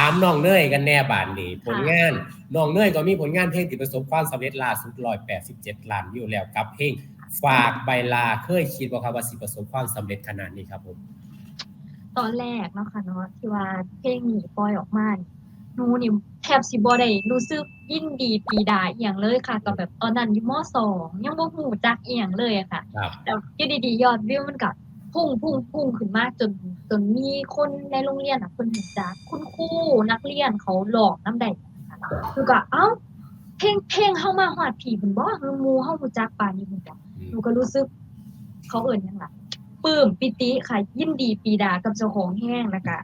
ามน้องเนยกันแน่บานนี้ผลงานน้องเนยก็มีผลงานเพลงที่ประสบความสำเร็จล่าสุด187ล้านวิวแล้วกับเพลงฝากใบลาเคยคิดบ่ครับว่าสิประสบความสำเร็จขนาดนี้ครับผม ตอนแรกเนาะค่ะเนาะที่ว่าเพลงนี้ปล่อยออกมานี่หนูนี่แทบสิบ่ได้รู้สึกยินดีปีดาอีหยังเลยค่ะกับแบบตอนนั้นอยู่มสองยังบ่ฮู้จักอีหยังเลยอะค่ะครับ แล้วอยู่ดีๆยอดวิวมันก็ พุ่งพุ่งพุ่งขึ้นมาจนจนมีคนในโรงเรียนอะคนรู้จักคุณครูนักเรียนเขาหลอกน้ำใดค่ะคือก็เอ้าเพลงเพลงเฮามาฮอดผีเพิ่นบ่คือหมู่เฮารู้จักปานนี้เพิ่นบ่หนูก็รู้สึก เขาเอิ่นหยังล่ะปลื้มปิติค่ะยินดีปีดากับเจ้าของแห้งแล้วก็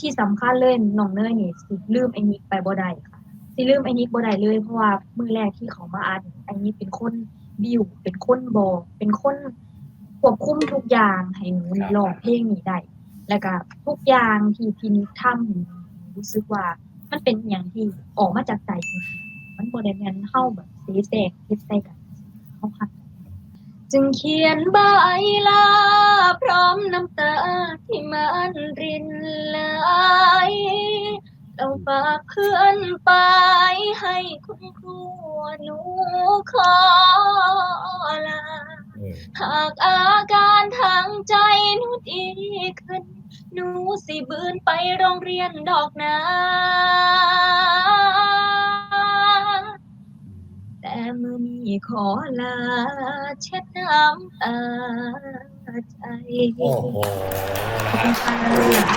ที่สำคัญเลยน้องเนยนี่สิลืมไอ้นิกไปบ่ได้ค่ะสิลืมไอ้นิกบ่ได้เลยเพราะว่ามือแรกที่เขามาอัดไอ้นิกเป็นคนบิวเป็นคนบอกเป็นคน ควบคุมทุกอย่างให้หนูนี่ร้องเพลงนี้ได้แล้วก็ทุกอย่างที่พี่นิกทำนี่รู้สึกว่ามันเป็นอหย่างที่ออกมาจากใจจริงๆมันบ่ได้แม่นเฮาแบบเสแสร้งเฮ็ดใส่กันเฮาค่ะจึงเขียนใบลา พร้อมน้ำตาที่มันรินไหลเราฝากเพื่อนไปให้คุณครูหนูขอ หนูดีขึ้น หนูสิบืนไปโรงเรียนดอกนา แต่มือมีขอลาเช็ดน้ำตาใจโอ้โหขอบนะคคุรับณค่ะ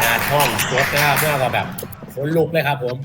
หน้าท้องจดนะครับเพื่อก็แบบขนลุกเลยครับผม